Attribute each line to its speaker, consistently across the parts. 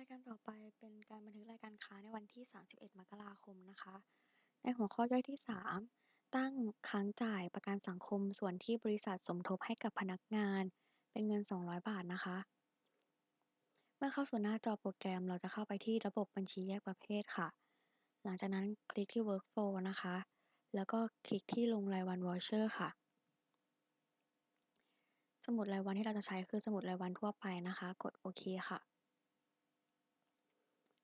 Speaker 1: รายการต่อไปเป็นการบันทึกรายการค้าในวันที่ 31 มกราคมนะคะ ในหัวข้อย่อยที่ 3 ตั้งค้างจ่ายประกันสังคมส่วนที่บริษัทสมทบให้กับพนักงาน เป็นเงิน 200 บาทนะคะ เมื่อเข้าสู่หน้าจอโปรแกรมเราจะเข้าไปที่ระบบบัญชีแยกประเภทค่ะ หลังจากนั้นคลิกที่ Workflow นะคะ แล้วก็คลิกที่ลงรายวัน Voucher ค่ะ สมุดรายวันที่เราจะใช้คือสมุดรายวันทั่วไปนะคะ กดโอเคค่ะ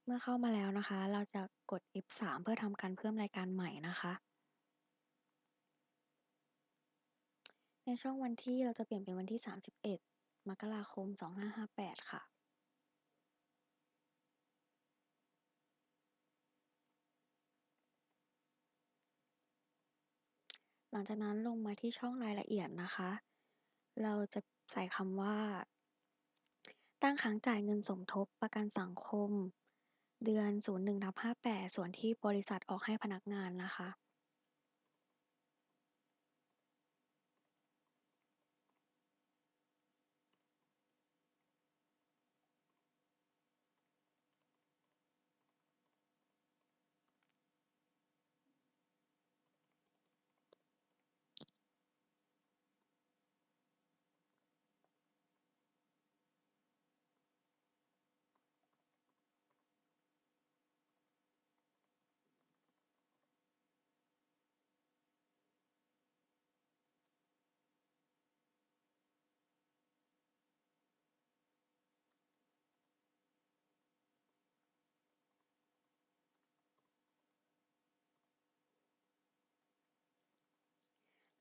Speaker 1: เมื่อเข้ามาแล้วนะคะ เราจะกด F3 เพื่อทำการเพิ่มรายการใหม่นะคะ ในช่องวันที่เราจะเปลี่ยนเป็นวันที่ 31 มกราคม 2558 ค่ะหลังจากนั้นลงมาที่ช่องรายละเอียดนะคะ เราจะใส่คำว่า ตั้งค้างจ่ายเงินสมทบประกันสังคม เดือน01/58ส่วนที่บริษัทออกให้พนักงานนะคะ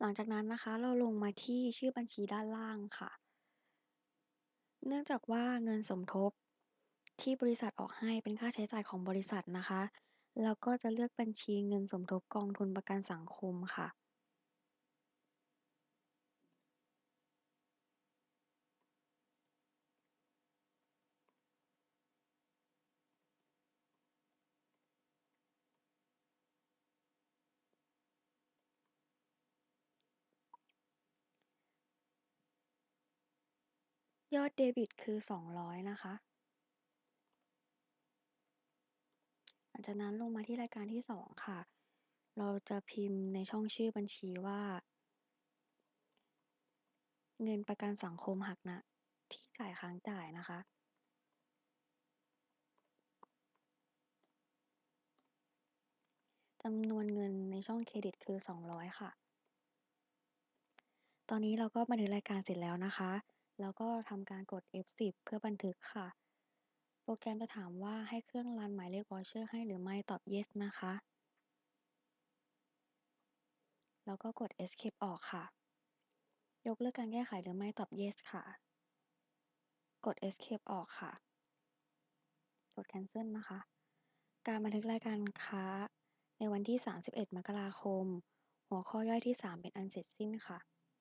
Speaker 1: ลังจากนั้นนะคะ เราลงมาที่ชื่อบัญชีด้านล่างค่ะ เนื่องจากว่าเงินสมทบที่บริษัทออกให้เป็นค่าใช้จ่ายของบริษัทนะคะ เราก็จะเลือกบัญชีเงินสมทบกองทุนประกันสังคมค่ะ ยอดเดบิตคือ200นะคะ หลังจากนั้นลงมาที่รายการที่2ค่ะ เราจะพิมพ์ในช่องชื่อบัญชีว่า เงินประกันสังคมหักนะที่จ่ายค้างจ่ายนะคะจำนวนเงินในช่องเครดิตคือ 200 ค่ะ ตอนนี้เราก็บันทึกรายการเสร็จแล้วนะคะ แล้วก็ทำการกด F10 เพื่อบันทึกค่ะ โปรแกรมจะถามว่าให้เครื่องรันหมายเลข Voucher ให้หรือไม่ตอบ Yes นะคะ แล้วก็กด Escape ออกค่ะ ยกเลิกการแก้ไขหรือไม่ตอบ Yes ค่ะ กด Escape ออกค่ะ กด Cancel นะคะ การบันทึกรายการค้าในวันที่ 31 มกราคม หัวข้อย่อยที่ 3 เป็นอันเสร็จสิ้นค่ะ